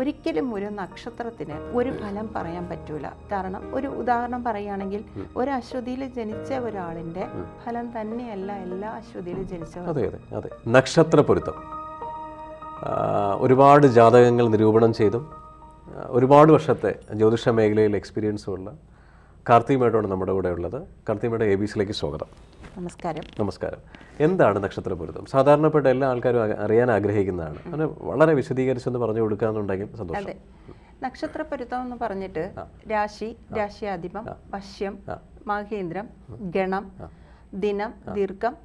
ഒരിക്കലും ഒരു നക്ഷത്രത്തിന് ഒരു ഫലം പറയാൻ പറ്റൂല. കാരണം ഒരു ഉദാഹരണം പറയുകയാണെങ്കിൽ ഒരു അശ്വതിയിൽ ജനിച്ച ഒരാളിന്റെ ഫലം തന്നെയല്ല എല്ലാ അശ്വതിയിലും ജനിച്ച അതെ അതെ അതെ. നക്ഷത്ര പൊരുത്തം. ഒരുപാട് ജാതകങ്ങൾ നിരൂപണം ചെയ്തും ഒരുപാട് വർഷത്തെ ജ്യോതിഷ മേഖലയിൽ എക്സ്പീരിയൻസും ഉള്ള കാർത്തികമായിട്ടാണ് നമ്മുടെ കൂടെ ഉള്ളത്. കാർത്തികയുടെ എ ബി സിയിലേക്ക് സ്വാഗതം. നമസ്കാരം. നമസ്കാരം. എന്താണ് നക്ഷത്ര പൊരുത്തം? സാധാരണപ്പെട്ട എല്ലാ ആൾക്കാരും അറിയാൻ ആഗ്രഹിക്കുന്നതാണ്. അങ്ങനെ വളരെ വിശദീകരിച്ചൊന്ന് പറഞ്ഞു കൊടുക്കാന്നുണ്ടെങ്കിൽ സന്തോഷം. നക്ഷത്ര പൊരുത്തം എന്ന് പറഞ്ഞിട്ട് രാശി രാശിയാധിപം വശ്യം മാഹേന്ദ്രം ഗണം ദിനം ദീർഘം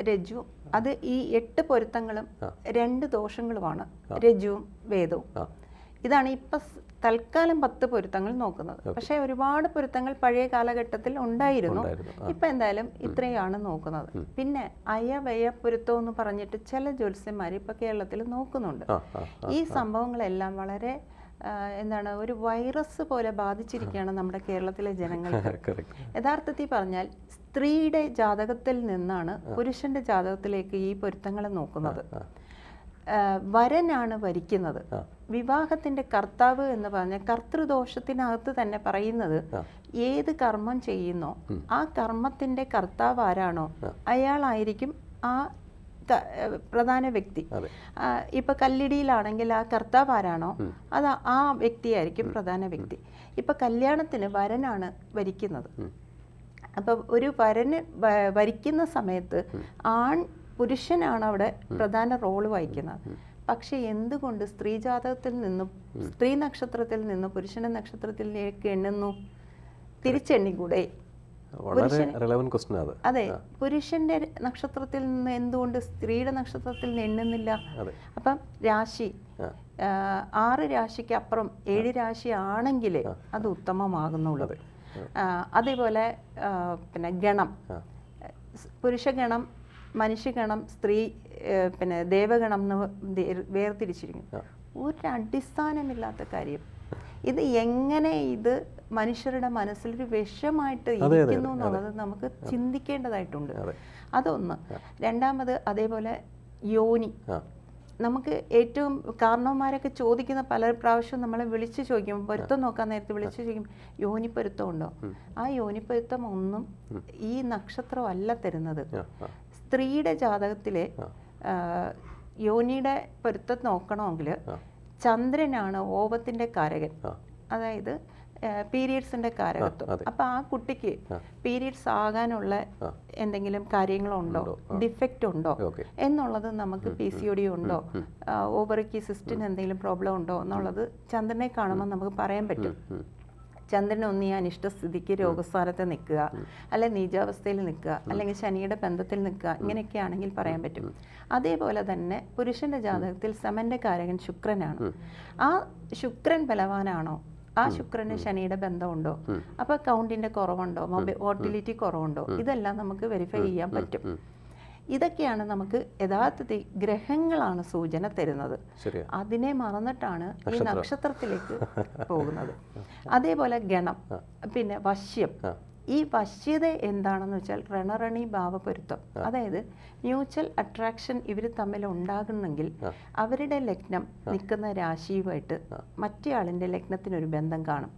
രജു. അത് ഈ എട്ട് പൊരുത്തങ്ങളും രണ്ട് ദോഷങ്ങളുമാണ്. രജുവും വേദവും. ഇതാണ് ഇപ്പൊ തൽക്കാലം പത്ത് പൊരുത്തങ്ങൾ നോക്കുന്നത്. പക്ഷേ ഒരുപാട് പൊരുത്തങ്ങൾ പഴയ കാലഘട്ടത്തിൽ ഉണ്ടായിരുന്നു. ഇപ്പം എന്തായാലും ഇത്രയാണ് നോക്കുന്നത്. പിന്നെ അയവയ പൊരുത്തം എന്ന് പറഞ്ഞിട്ട് ചില ജ്യോത്സ്യന്മാർ ഇപ്പൊ കേരളത്തിൽ നോക്കുന്നുണ്ട്. ഈ സംഭവങ്ങളെല്ലാം വളരെ എന്താണ് ഒരു വൈറസ് പോലെ ബാധിച്ചിരിക്കുകയാണ് നമ്മുടെ കേരളത്തിലെ ജനങ്ങൾ യഥാർത്ഥത്തിൽ പറഞ്ഞാൽ സ്ത്രീയുടെ ജാതകത്തിൽ നിന്നാണ് പുരുഷന്റെ ജാതകത്തിലേക്ക് ഈ പൊരുത്തങ്ങളെ നോക്കുന്നത്. വരനാണ് വരിക്കുന്നത്. വിവാഹത്തിന്റെ കർത്താവ് എന്ന് പറഞ്ഞ കർത്തൃദോഷത്തിനകത്ത് തന്നെ പറയുന്നത് ഏത് കർമ്മം ചെയ്യുന്നോ ആ കർമ്മത്തിന്റെ കർത്താവ് ആരാണോ അയാളായിരിക്കും ആ പ്രധാന വ്യക്തി. ഇപ്പൊ കല്ലിടിയിലാണെങ്കിൽ ആ കർത്താവ് ആരാണോ അത് ആ വ്യക്തിയായിരിക്കും പ്രധാന വ്യക്തി. ഇപ്പൊ കല്യാണത്തിന് വരനാണ് വരിക്കുന്നത്. അപ്പൊ ഒരു വരന് വരിക്കുന്ന സമയത്ത് ആൺ പുരുഷനാണ് അവിടെ പ്രധാന റോൾ വഹിക്കുന്നത്. പക്ഷെ എന്തുകൊണ്ട് സ്ത്രീ ജാതകത്തിൽ നിന്നും സ്ത്രീ നക്ഷത്രത്തിൽ നിന്ന് പുരുഷന്റെ നക്ഷത്രത്തിലേക്ക് എണ്ണുന്നു? തിരിച്ചെണ്ണിക്കൂടെ? അത്. പുരുഷന്റെ നക്ഷത്രത്തിൽ നിന്ന് എന്തുകൊണ്ട് സ്ത്രീയുടെ നക്ഷത്രത്തിൽ നിന്ന് എണ്ണുന്നില്ല? അപ്പം രാശി ആറ് രാശിക്ക് അപ്പുറം ഏഴ് രാശി ആണെങ്കിൽ അത് ഉത്തമമാകുന്നുള്ളത് അതേപോലെ പിന്നെ ഗണം. പുരുഷ പുരുഷഗണം മനുഷ്യഗണം സ്ത്രീ പിന്നെ ദേവഗണം എന്ന് വേർതിരിച്ചിരിക്കുന്നു. ഒരു അടിസ്ഥാനമില്ലാത്ത കാര്യം. ഇത് എങ്ങനെ ഇത് മനുഷ്യരുടെ മനസ്സിലൊരു വിഷമായിട്ട് ഇരിക്കുന്നു എന്നുള്ളത് നമുക്ക് ചിന്തിക്കേണ്ടതായിട്ടുണ്ട്. അതൊന്ന്. രണ്ടാമത് അതേപോലെ യോനി. നമുക്ക് ഏറ്റവും കാരണവന്മാരൊക്കെ ചോദിക്കുന്ന പല പ്രാവശ്യവും നമ്മളെ വിളിച്ചു ചോദിക്കും. പൊരുത്തം നോക്കാൻ നേരത്തെ വിളിച്ചു ചോദിക്കും യോനിപ്പൊരുത്തം ഉണ്ടോ ആ യോനിപ്പൊരുത്തം ഒന്നും ഈ നക്ഷത്രം അല്ല തരുന്നത് സ്ത്രീയുടെ ജാതകത്തിലെ യോനിയുടെ പൊരുത്തം നോക്കണമെങ്കിൽ ചന്ദ്രനാണ് ഓവത്തിന്റെ കാരകൻ. അതായത് പീരിയഡ്സിന്റെ കാരകത്വം. അപ്പൊ ആ കുട്ടിക്ക് പീരിയഡ്സ് ആകാനുള്ള എന്തെങ്കിലും കാര്യങ്ങളുണ്ടോ? ഡിഫക്റ്റ് ഉണ്ടോ എന്നുള്ളത് നമുക്ക് പി സി ഒ ഡി ഉണ്ടോ? ഓവറിക്ക് സിസ്റ്റിന് എന്തെങ്കിലും പ്രോബ്ലം ഉണ്ടോ? എന്നുള്ളത് ചന്ദ്രനെ കാണുമ്പോൾ നമുക്ക് പറയാൻ പറ്റും. ചന്ദ്രൻ ഒന്ന് ഈ അനിഷ്ടസ്ഥിതിക്ക് രോഗസ്ഥാനത്ത് നിൽക്കുക. അല്ലെ നീചാവസ്ഥയിൽ നിൽക്കുക. അല്ലെങ്കിൽ ശനിയുടെ ബന്ധത്തിൽ നിൽക്കുക. ഇങ്ങനെയൊക്കെ ആണെങ്കിൽ പറയാൻ പറ്റും. അതേപോലെ തന്നെ പുരുഷന്റെ ജാതകത്തിൽ സമന്റെ കാരകൻ ശുക്രനാണ്. ആ ശുക്രൻ ബലവാനാണോ? ആ ശുക്രന് ശനിയുടെ ബന്ധമുണ്ടോ? അപ്പൊ കൗണ്ടിന്റെ കുറവുണ്ടോ? മോട്ടിലിറ്റി കുറവുണ്ടോ? ഇതെല്ലാം നമുക്ക് വെരിഫൈ ചെയ്യാൻ പറ്റും. ഇതൊക്കെയാണ് നമുക്ക് യഥാർത്ഥത്തിൽ ഗ്രഹങ്ങളാണ് സൂചന തരുന്നത്. അതിനെ മറന്നിട്ടാണ് ഈ നക്ഷത്രത്തിലേക്ക് പോകുന്നത്. അതേപോലെ ഗണം പിന്നെ വശ്യം ഈ വശ്യത എന്താണെന്ന് വെച്ചാൽ രണറണി ഭാവപൊരുത്തം. അതായത് മ്യൂച്വൽ അട്രാക്ഷൻ ഇവർ തമ്മിൽ ഉണ്ടാകുന്നെങ്കിൽ അവരുടെ ലഗ്നം നിൽക്കുന്ന രാശിയുമായിട്ട് മറ്റേ ആളിന്റെ ലഗ്നത്തിനൊരു ബന്ധം കാണും.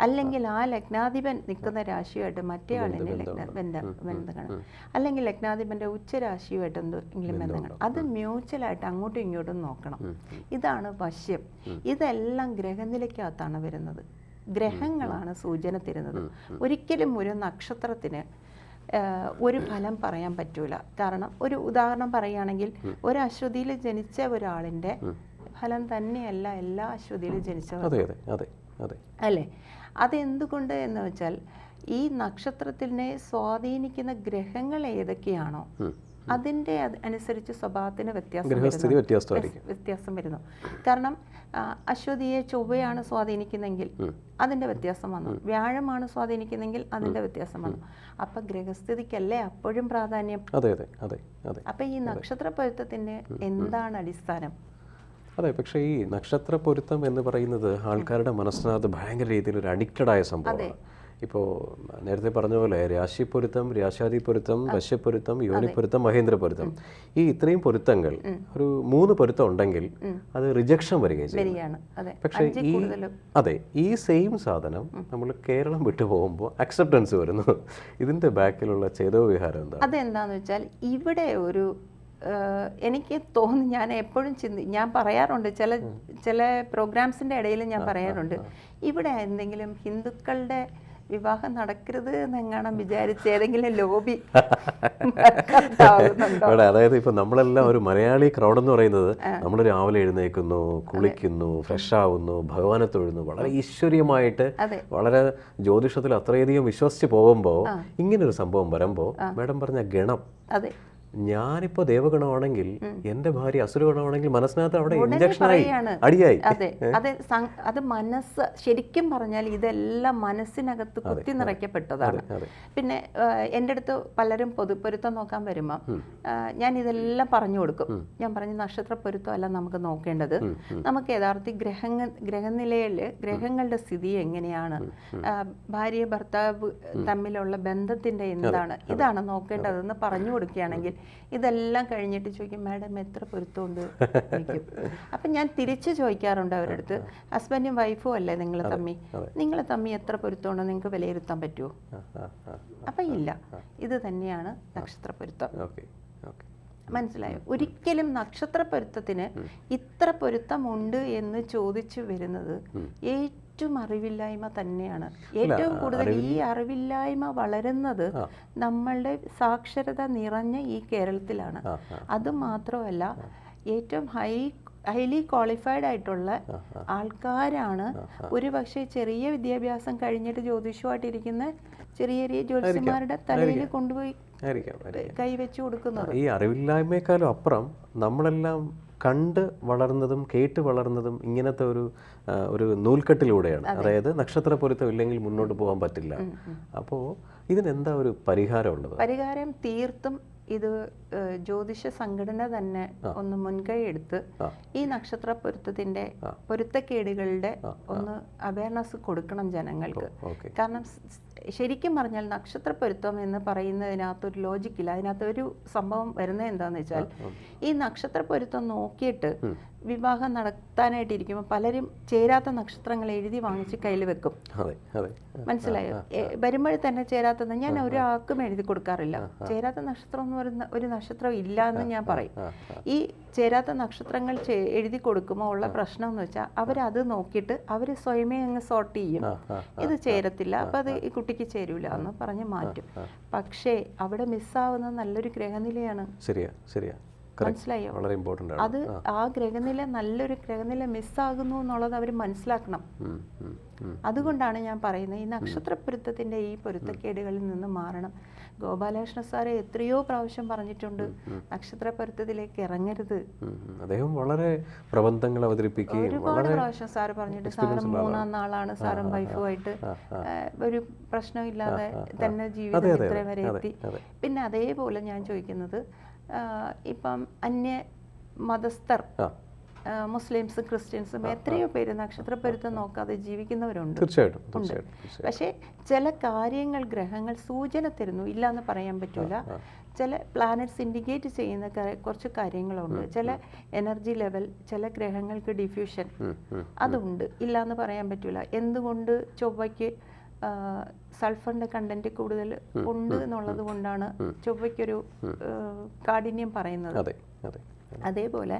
അല്ലെങ്കിൽ ആ ലഗ്നാധിപൻ നിൽക്കുന്ന രാശിയുമായിട്ട് മറ്റേ ആളിന്റെ ലഗ്ന ബന്ധം ബന്ധം കാണും. അല്ലെങ്കിൽ ലഗ്നാധിപന്റെ ഉച്ചരാശിയുമായിട്ട് എന്തെങ്കിലും ബന്ധം കാണും. അത് മ്യൂച്വലായിട്ട് അങ്ങോട്ടും ഇങ്ങോട്ടും നോക്കണം. ഇതാണ് വശ്യം. ഇതെല്ലാം ഗ്രഹനിലയ്ക്കകത്താണ് വരുന്നത്. ഗ്രഹങ്ങളാണ് സൂചന തരുന്നത്. ഒരിക്കലും ഒരു നക്ഷത്രത്തിന് ഒരു ഫലം പറയാൻ പറ്റൂല. കാരണം ഒരു ഉദാഹരണം പറയുകയാണെങ്കിൽ ഒരു അശ്വതിയിൽ ജനിച്ച ഒരാളിന്റെ ഫലം തന്നെയല്ല എല്ലാ അശ്വതിയിലും ജനിച്ചവർ. അല്ലേ? അതെന്തുകൊണ്ട് എന്ന് വെച്ചാൽ ഈ നക്ഷത്രത്തിനെ സ്വാധീനിക്കുന്ന ഗ്രഹങ്ങൾ ഏതൊക്കെയാണോ അതിന്റെ അനുസരിച്ച് സ്വഭാവത്തിന് വ്യത്യാസം വ്യത്യാസം വരുന്നു. കാരണം അശ്വതിയെ ചൊവ്വയാണ് സ്വാധീനിക്കുന്നെങ്കിൽ അതിന്റെ വ്യത്യാസം വന്നു. വ്യാഴമാണ് സ്വാധീനിക്കുന്നെങ്കിൽ അതിന്റെ വ്യത്യാസം വന്നു. അപ്പം ഗ്രഹസ്ഥിതിക്കല്ലേ അപ്പോഴും പ്രാധാന്യം? അതെ അതെ അതെ അതെ. അപ്പം ഈ നക്ഷത്ര പൊരുത്തത്തിന്റെ എന്താണ് അടിസ്ഥാനം? അതെ പക്ഷേ ഈ നക്ഷത്ര പൊരുത്തം എന്ന് പറയുന്നത് ആൾക്കാരുടെ മനസ്സിനകത്ത് ഭയങ്കര രീതിയിൽ ഒരു അഡിക്റ്റഡ് ആയ സംഭവമാണ്. ഇപ്പോൾ നേരത്തെ പറഞ്ഞ പോലെ രാശിപ്പൊരുത്തം രാശാധിപൊരുത്തം വശ്യപ്പൊരുത്തം യോനിപ്പൊരുത്തം മഹേന്ദ്രപ്പൊരുത്തം ഈ ഇത്രയും പൊരുത്തങ്ങൾ ഒരു മൂന്ന് പൊരുത്തം ഉണ്ടെങ്കിൽ അത് റിജക്ഷൻ വരികയും ചെയ്യും. പക്ഷേ ഈ അതെ ഈ സെയിം സാധനം നമ്മൾ കേരളം വിട്ടു പോകുമ്പോൾ അക്സെപ്റ്റൻസ് വരുന്നു. ഇതിന്റെ ബാക്കിലുള്ള ചേതോ വിഹാരം എന്താ അതെന്താന്ന് വെച്ചാൽ ഇവിടെ ഒരു എനിക്ക് തോന്നി ഞാൻ എപ്പോഴും ചിന്തി ഞാൻ പറയാറുണ്ട് ചില ചില പ്രോഗ്രാംസിന്റെ ഇടയിൽ ഞാൻ പറയാറുണ്ട്. ഇവിടെ എന്തെങ്കിലും ഹിന്ദുക്കളുടെ വിവാഹം നടക്കരുത് എന്നെങ്ങാണം വിചാരിച്ച് ഏതെങ്കിലും ലോബി ഇവിടെ അതായത് ഇപ്പൊ നമ്മളെല്ലാം ഒരു മലയാളി ക്രൗഡ് എന്ന് പറയുന്നത് നമ്മൾ രാവിലെ എഴുന്നേൽക്കുന്നു കുളിക്കുന്നു ഫ്രഷ് ആവുന്നു ഭഗവാനെ തൊഴുന്നു വളരെ ഈശ്വരീയമായിട്ട് വളരെ ജ്യോതിഷത്തിൽ അത്രയധികം വിശ്വസിച്ച് പോകുമ്പോൾ ഇങ്ങനൊരു സംഭവം വരുമ്പോൾ മാഡം പറഞ്ഞ ഗണം. അതെ. ഞാനിപ്പോ ദേവഗണമാണെങ്കിൽ എന്റെ ഭാര്യ അസുരഗണമാണെങ്കിൽ മനസ്സിനകത്ത് അവിടെ ഇഞ്ചക്ഷനായി. അടിയായി. അതെ അത് അത് മനസ്സ് ശരിക്കും പറഞ്ഞാൽ ഇതെല്ലാം മനസ്സിനകത്ത് കുത്തി നിറയ്ക്കപ്പെട്ടതാണ്. പിന്നെ എന്റെ അടുത്ത് പലരും പൊതുപൊരുത്തം നോക്കാൻ വരുമ്പോൾ ഞാൻ ഇതെല്ലാം പറഞ്ഞു കൊടുക്കും. ഞാൻ പറഞ്ഞു നക്ഷത്ര പൊരുത്തം അല്ല നമുക്ക് നോക്കേണ്ടത് നമുക്ക് യഥാർത്ഥ ഗ്രഹങ്ങ ഗ്രഹനിലയിൽ ഗ്രഹങ്ങളുടെ സ്ഥിതി എങ്ങനെയാണ്? ഭാര്യ ഭർത്താവ് തമ്മിലുള്ള ബന്ധത്തിന്റെ എന്താണ്? ഇതാണ് നോക്കേണ്ടതെന്ന് പറഞ്ഞു കൊടുക്കുകയാണെങ്കിൽ ഇതെല്ലാം കഴിഞ്ഞിട്ട് ചോദിക്കും മാഡം എത്ര പൊരുത്തമുണ്ട്? അപ്പൊ ഞാൻ തിരിച്ച് ചോദിക്കാറുണ്ട് അവരുടെ അടുത്ത് ഹസ്ബൻഡും വൈഫും അല്ലേ നിങ്ങൾ തമ്മി? നിങ്ങൾ തമ്മി എത്ര പൊരുത്തമുണ്ടോ? നിങ്ങൾക്ക് വിലയിരുത്താൻ പറ്റുമോ അപ്പം ഇല്ല. ഇത് തന്നെയാണ് നക്ഷത്ര പൊരുത്തം. മനസ്സിലായോ? ഒരിക്കലും നക്ഷത്ര പൊരുത്തത്തിന് ഇത്ര പൊരുത്തമുണ്ട് എന്ന് ചോദിച്ചു വരുന്നത് ഏറ്റവും അറിവില്ലായ്മ തന്നെയാണ്. ഏറ്റവും കൂടുതൽ ഈ അറിവില്ലായ്മ വളരുന്നത് നമ്മളുടെ സാക്ഷരത നിറഞ്ഞ ഈ കേരളത്തിലാണ്. അത് മാത്രമല്ല ഏറ്റവും ഹൈ ഹൈലി ക്വാളിഫൈഡ് ആയിട്ടുള്ള ആൾക്കാരാണ് ഒരു പക്ഷേ ചെറിയ വിദ്യാഭ്യാസം കഴിഞ്ഞിട്ട് ജ്യോതിഷമായിട്ടിരിക്കുന്ന ചെറിയ ചെറിയ ജ്യോതിഷന്മാരുടെ തലയിൽ കൊണ്ടുപോയി കൈവച്ചു. കൊടുക്കുന്നത്. ഈ അറിവില്ലായ്മയെക്കാളും അപ്പുറം നമ്മളെല്ലാം കണ്ട് വളർന്നതും കേട്ട് വളർന്നതും ഇങ്ങനത്തെ ഒരു ഒരു നൂൽക്കെട്ടിലൂടെയാണ്. അതായത് നക്ഷത്ര പൊരുത്തം ഇല്ലെങ്കിൽ മുന്നോട്ട് പോകാൻ പറ്റില്ല. അപ്പോൾ ഇതിനെന്താ ഒരു പരിഹാരം ഉള്ളത് പരിഹാരം തീർത്തും ഇത് ജ്യോതിഷ സംഘടന തന്നെ ഒന്ന് മുൻകൈ എടുത്ത് ഈ നക്ഷത്ര പൊരുത്തത്തിന്റെ പൊരുത്തക്കേടുകളുടെ ഒന്ന് അവയർനെസ് കൊടുക്കണം ജനങ്ങൾക്ക്. കാരണം ശരിക്കും പറഞ്ഞാൽ നക്ഷത്ര പൊരുത്തം എന്ന് പറയുന്നതിനകത്ത് ഒരു ലോജിക്കില്ല അതിനകത്ത് ഒരു സംഭവം വരുന്നത് എന്താണെന്ന് വെച്ചാൽ ഈ നക്ഷത്ര പൊരുത്തം നോക്കിയിട്ട് വിവാഹം നടത്താനായിട്ടിരിക്കുമ്പോൾ പലരും ചേരാത്ത നക്ഷത്രങ്ങൾ എഴുതി വാങ്ങിച്ച് കയ്യിൽ വെക്കും. മനസ്സിലായോ? വരുമ്പോൾ തന്നെ ചേരാത്തത് ഞാൻ ഒരാൾക്കും എഴുതി കൊടുക്കാറില്ല. ചേരാത്ത നക്ഷത്രം എന്ന് പറയുന്ന ഒരു നക്ഷത്രം ഇല്ല എന്ന് ഞാൻ പറയും. ഈ ചേരാത്ത നക്ഷത്രങ്ങൾ എഴുതി കൊടുക്കുമ്പോൾ ഉള്ള പ്രശ്നം എന്ന് വെച്ചാൽ അവരത് നോക്കിയിട്ട് അവർ സ്വയമേ അങ്ങ് സോർട്ട് ചെയ്യും. ഇത് ചേരത്തില്ല അപ്പം അത് ഈ കുട്ടിക്ക് ചേരൂല എന്ന് പറഞ്ഞ് മാറ്റും. പക്ഷേ അവിടെ മിസ്സാവുന്ന നല്ലൊരു ഗ്രഹനിലയാണ്. ശരിയാ ശരിയാ. മനസ്സിലായോ? വളരെ ഇമ്പോർട്ടന്റ് ആണ്. അത് ആ. ഗ്രഹനില നല്ലൊരു ഗ്രഹനില മിസ്സാകുന്നു എന്നുള്ളത് അവർ മനസ്സിലാക്കണം. അതുകൊണ്ടാണ് ഞാൻ പറയുന്നത് ഈ നക്ഷത്ര പൊരുത്തത്തിന്റെ ഈ പൊരുത്തക്കേടുകളിൽ നിന്ന് മാറണം. ഗോപാലകൃഷ്ണ സാറ് എത്രയോ പ്രാവശ്യം പറഞ്ഞിട്ടുണ്ട്. നക്ഷത്ര പൊരുത്തത്തിലേക്ക് ഇറങ്ങരുത്. അദ്ദേഹം വളരെ പ്രബന്ധങ്ങൾ അവതരിപ്പിക്കുകയും ഒരുപാട് പ്രാവശ്യം സാറ് പറഞ്ഞിട്ട് സാറ് മൂന്നാം നാളാണ് സാറും വൈഫുമായിട്ട് ഒരു പ്രശ്നമില്ലാതെ തന്നെ ജീവിതം ഇത്രയും വരെ എത്തി. പിന്നെ അതേപോലെ ഞാൻ ചോദിക്കുന്നത് ഇപ്പം അന്യ മതസ്ഥർ മുസ്ലിംസും ക്രിസ്ത്യൻസും എത്രയോ പേര് നക്ഷത്ര പൊരുത്തം നോക്കാതെ ജീവിക്കുന്നവരുണ്ട്. തീർച്ചയായിട്ടും തീർച്ചയായിട്ടും. പക്ഷേ ചില കാര്യങ്ങൾ ഗ്രഹങ്ങൾ സൂചന തരുന്നു. ഇല്ല എന്ന് പറയാൻ പറ്റൂല. ചില പ്ലാനറ്റ്സ് ഇൻഡിക്കേറ്റ് ചെയ്യുന്ന കുറച്ച് കാര്യങ്ങളുണ്ട്. ചില എനർജി ലെവൽ ചില ഗ്രഹങ്ങൾക്ക് ഡിഫ്യൂഷൻ. അതുണ്ട്. ഇല്ല എന്ന് പറയാൻ പറ്റൂല. എന്തുകൊണ്ട് ചൊവ്വയ്ക്ക് സൾഫറിന്റെ കണ്ടന്റ് കൂടുതൽ ഉണ്ട് എന്നുള്ളത് കൊണ്ടാണ് ചൊവ്വയ്ക്കൊരു കാഠിന്യം പറയുന്നത്. അതെ അതെ. അതേപോലെ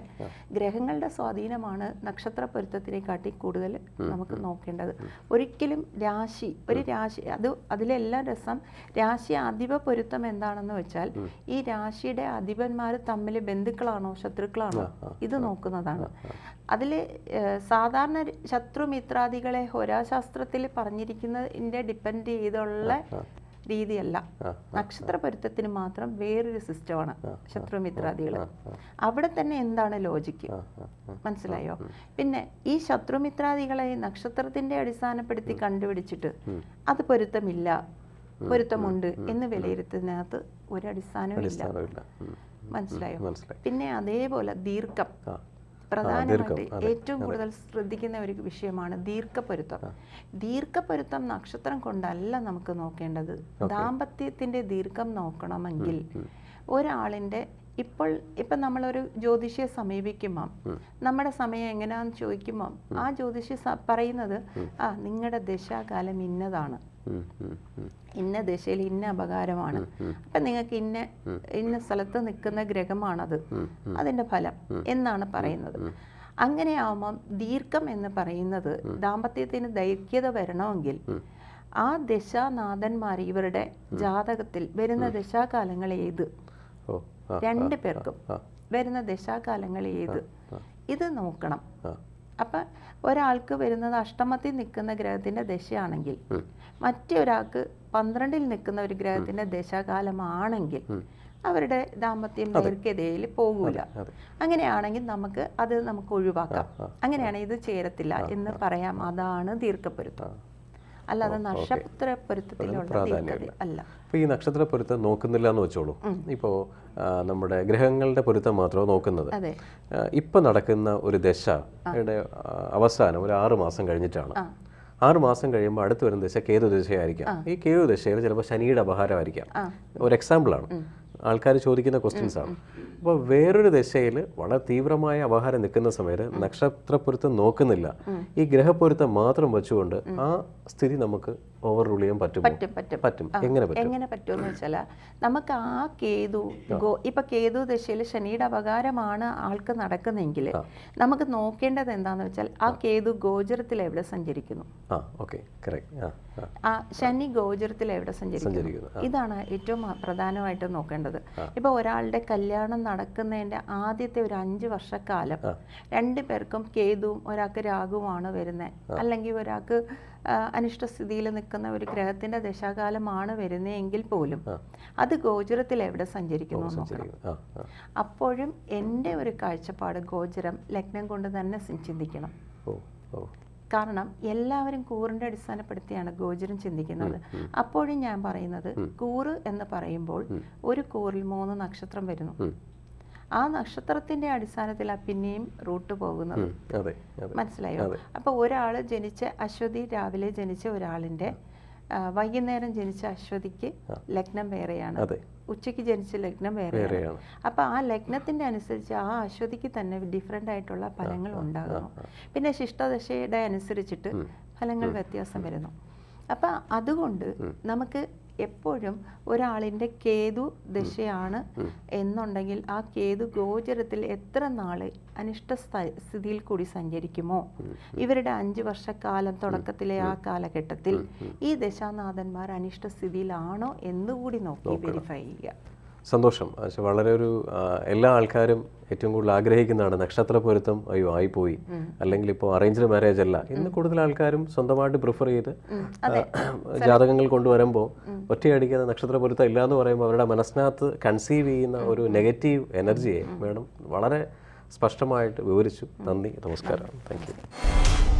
ഗ്രഹങ്ങളുടെ സ്വാധീനമാണ് നക്ഷത്ര പൊരുത്തത്തിനെ കാട്ടി കൂടുതൽ നമുക്ക് നോക്കേണ്ടത്. ഒരിക്കലും രാശി ഒരു രാശി അത് അതിലെല്ലാം രസം രാശി അധിപ പൊരുത്തം എന്താണെന്ന് വെച്ചാൽ ഈ രാശിയുടെ അധിപന്മാർ തമ്മിൽ ബന്ധുക്കളാണോ ശത്രുക്കളാണോ? ഇത് നോക്കുന്നതാണ്. അതിൽ സാധാരണ ശത്രുമിത്രാദികളെ ഹോരാശാസ്ത്രത്തിൽ പറഞ്ഞിരിക്കുന്നതിന്റെ ഡിപ്പെൻഡ് ചെയ്തുള്ള രീതിയല്ല. നക്ഷത്ര പൊരുത്തത്തിന് മാത്രം വേറൊരു സിസ്റ്റമാണ് ശത്രുമിത്രാദികൾ അവിടെ തന്നെ എന്താണ് ലോജിക്ക്? മനസ്സിലായോ? പിന്നെ ഈ ശത്രുമിത്രാദികളെ നക്ഷത്രത്തിന്റെ അടിസ്ഥാനപ്പെടുത്തി കണ്ടുപിടിച്ചിട്ട് അത് പൊരുത്തമില്ല പൊരുത്തമുണ്ട് എന്ന് വിലയിരുത്തുന്നതിനകത്ത് ഒരു അടിസ്ഥാനവും ഇല്ല മനസ്സിലായോ? പിന്നെ അതേപോലെ ദീർഘം. പ്രധാനമായിട്ട് ഏറ്റവും കൂടുതൽ ശ്രദ്ധിക്കുന്ന ഒരു വിഷയമാണ് ദീർഘപ്പൊരുത്തം ദീർഘപ്പൊരുത്തം നക്ഷത്രം കൊണ്ടല്ല നമുക്ക് നോക്കേണ്ടത്. ദാമ്പത്യത്തിന്റെ ദീർഘം നോക്കണമെങ്കിൽ ഒരാളിന്റെ ഇപ്പോൾ ഇപ്പം നമ്മളൊരു ജ്യോതിഷിയെ സമീപിക്കുമ്പം നമ്മുടെ സമയം എങ്ങനെയാന്ന് ചോദിക്കുമ്പം ആ ജ്യോതിഷി പറയുന്നത് ആ നിങ്ങളുടെ ദശാകാലം ഇന്നതാണ്. ഇന്ന ദശയിൽ ഇന്ന അപകാരമാണ്. അപ്പം നിങ്ങൾക്ക് ഇന്ന ഇന്ന സ്ഥലത്ത് നിൽക്കുന്ന ഗ്രഹമാണത്. അതിന്റെ ഫലം എന്നാണ് പറയുന്നത്. അങ്ങനെയാവുമ്പം ദീർഘം എന്ന് പറയുന്നത് ദാമ്പത്യത്തിന് ദൈർഘ്യത വരണമെങ്കിൽ ആ ദശാനാഥന്മാർ ഇവരുടെ ജാതകത്തിൽ വരുന്ന ദശാകാലങ്ങൾ ഏത് രണ്ട് പേർക്കും. വരുന്ന ദശാകാലങ്ങൾ ഏത് ഇത്. നോക്കണം. അപ്പം ഒരാൾക്ക് വരുന്നത് അഷ്ടമത്തിൽ നിൽക്കുന്ന ഗ്രഹത്തിന്റെ ദശയാണെങ്കിൽ മറ്റൊരാൾക്ക് പന്ത്രണ്ടിൽ നിൽക്കുന്ന ഒരു ഗ്രഹത്തിന്റെ ദശാകാലമാണെങ്കിൽ അവരുടെ ദാമ്പത്യം ദൈർഘ്യതയിൽ പോകൂല. അങ്ങനെയാണെങ്കിൽ നമുക്ക് അത് നമുക്ക് ഒഴിവാക്കാം. അങ്ങനെയാണെങ്കിൽ ഇത് ചേരത്തില്ല എന്ന് പറയാം. അതാണ് ദീർഘപ്പൊരുത്തം അല്ലാതെ നക്ഷത്ര പൊരുത്തത്തിലുള്ള അല്ല. അപ്പോൾ ഈ നക്ഷത്ര പൊരുത്തം നോക്കുന്നില്ല എന്ന് വെച്ചോളൂ ഇപ്പോൾ നമ്മുടെ ഗ്രഹങ്ങളുടെ പൊരുത്തം മാത്രമേ നോക്കുന്നത്. ഇപ്പം നടക്കുന്ന ഒരു ദശയുടെ അവസാനം ഒരു ആറ് മാസം കഴിഞ്ഞിട്ടാണ്. ആറ് മാസം കഴിയുമ്പോൾ അടുത്ത് വരുന്ന ദശ കേതു ദശയായിരിക്കാം. ഈ കേതു ദശയിൽ ചിലപ്പോൾ ശനിയുടെ അപഹാരമായിരിക്കാം. ഒരു എക്സാമ്പിളാണ് ആൾക്കാർ ചോദിക്കുന്ന ക്വസ്റ്റ്യൻസ് ആണ്. അപ്പോൾ വേറൊരു ദശയിൽ വളരെ തീവ്രമായ അപഹാരം നിൽക്കുന്ന സമയത്ത് നക്ഷത്രപ്പൊരുത്തം നോക്കുന്നില്ല. ഈ ഗ്രഹപ്പൊരുത്തം മാത്രം വെച്ചുകൊണ്ട് ആ സ്ഥിതി നമുക്ക് ഓവർ റൂൾ ചെയ്യാൻ പറ്റുമോ? പറ്റും പറ്റും. പറ്റും. എങ്ങനെ പറ്റും? എങ്ങനെ പറ്റുമെന്ന് വെച്ചാൽ നമുക്ക് ആ കേതു ഗോ ഇപ്പൊ കേതു ദശയിൽ ശനിയുടെ അപകാരമാണ് ആൾക്ക് നടക്കുന്നെങ്കിൽ നമുക്ക് നോക്കേണ്ടത് എന്താന്ന് വെച്ചാൽ ആ കേതു ഗോചരത്തിൽ എവിടെ സഞ്ചരിക്കുന്നു? ആ ഓക്കെ കറക്റ്റ് ആ ശനി ഗോചരത്തിൽ എവിടെ സഞ്ചരിക്കുന്നു? സഞ്ചരിക്കുന്നു ഇതാണ് ഏറ്റവും പ്രധാനമായിട്ട് നോക്കേണ്ടത്. ഇപ്പൊ ഒരാളുടെ കല്യാണം നടക്കുന്നതിന്റെ ആദ്യത്തെ ഒരു അഞ്ച് വർഷക്കാലം രണ്ടു പേർക്കും കേതുവും ഒരാൾക്ക് രാഗുവാണ് വരുന്നത് അല്ലെങ്കിൽ ഒരാൾക്ക് അനിഷ്ട അനിഷ്ടസ്ഥിതിയിൽ നിൽക്കുന്ന ഒരു ഗ്രഹത്തിന്റെ ദശാകാലമാണ് വരുന്നതെങ്കിൽ പോലും അത് ഗോചരത്തിൽ എവിടെ സഞ്ചരിക്കുന്നു നോക്കണം. അപ്പോഴും എന്റെ ഒരു കാഴ്ചപ്പാട് ഗോചരം ലഗ്നം കൊണ്ട് തന്നെ ചിന്തിക്കണം. കാരണം എല്ലാവരും കൂറിന്റെ അടിസ്ഥാനപ്പെടുത്തിയാണ് ഗോചരം ചിന്തിക്കുന്നത്. അപ്പോഴും ഞാൻ പറയുന്നത് കൂറ് എന്ന് പറയുമ്പോൾ ഒരു കൂറിൽ മൂന്ന് നക്ഷത്രം വരുന്നു. ആ നക്ഷത്രത്തിന്റെ അടിസ്ഥാനത്തിലാണ് പിന്നെയും റൂട്ട് പോകുന്നത്. മനസ്സിലായോ? അപ്പൊ ഒരാൾ ജനിച്ച അശ്വതി രാവിലെ ജനിച്ച ഒരാളിന്റെ ആ, വൈകുന്നേരം ജനിച്ച അശ്വതിക്ക് ലഗ്നം വേറെയാണ്. ഉച്ചയ്ക്ക് ജനിച്ച ലഗ്നം വേറെയാണ്. അപ്പൊ അപ്പോൾ ആ ലഗ്നത്തിന്റെ അനുസരിച്ച് ആ അശ്വതിക്ക് തന്നെ ഡിഫറെന്റ് ആയിട്ടുള്ള ഫലങ്ങൾ ഉണ്ടാകുന്നു. പിന്നെ ശിഷ്ടദശയുടെ അനുസരിച്ചിട്ട് ഫലങ്ങൾ വ്യത്യാസം വരുന്നു. അപ്പം അതുകൊണ്ട് നമുക്ക് എപ്പോഴും ഒരാളിന്റെ കേതു ദശയാണ് എന്നുണ്ടെങ്കിൽ ആ കേതു ഗോചരത്തിൽ എത്ര നാൾ അനിഷ്ട സ്ഥിതിയിൽ കൂടി സഞ്ചരിക്കുമോ? ഇവരുടെ അഞ്ച് വർഷക്കാലം തുടക്കത്തിലെ ആ കാലഘട്ടത്തിൽ ഈ ദശാനാഥന്മാർ അനിഷ്ട സ്ഥിതിയിലാണോ എന്നുകൂടി നോക്കി വെരിഫൈ ചെയ്യുക. സന്തോഷം. പക്ഷെ വളരെ ഒരു എല്ലാ ആൾക്കാരും ഏറ്റവും കൂടുതൽ ആഗ്രഹിക്കുന്നതാണ് നക്ഷത്ര പൊരുത്തം അയ്യോ ആയിപ്പോയി. അല്ലെങ്കിൽ ഇപ്പോൾ അറേഞ്ച്ഡ് മാരേജ് അല്ല. ഇന്ന് കൂടുതൽ ആൾക്കാരും സ്വന്തമായിട്ട് പ്രിഫർ ചെയ്ത് ജാതകങ്ങൾ കൊണ്ടുവരുമ്പോൾ ഒറ്റയടിക്കുന്ന നക്ഷത്ര പൊരുത്തം ഇല്ല എന്ന് പറയുമ്പോൾ അവരുടെ മനസ്സിനകത്ത് കൺസീവ് ചെയ്യുന്ന ഒരു നെഗറ്റീവ് എനർജിയെ മാഡം വളരെ സ്പഷ്ടമായിട്ട് വിവരിച്ചു. നന്ദി. നമസ്കാരം. Thank you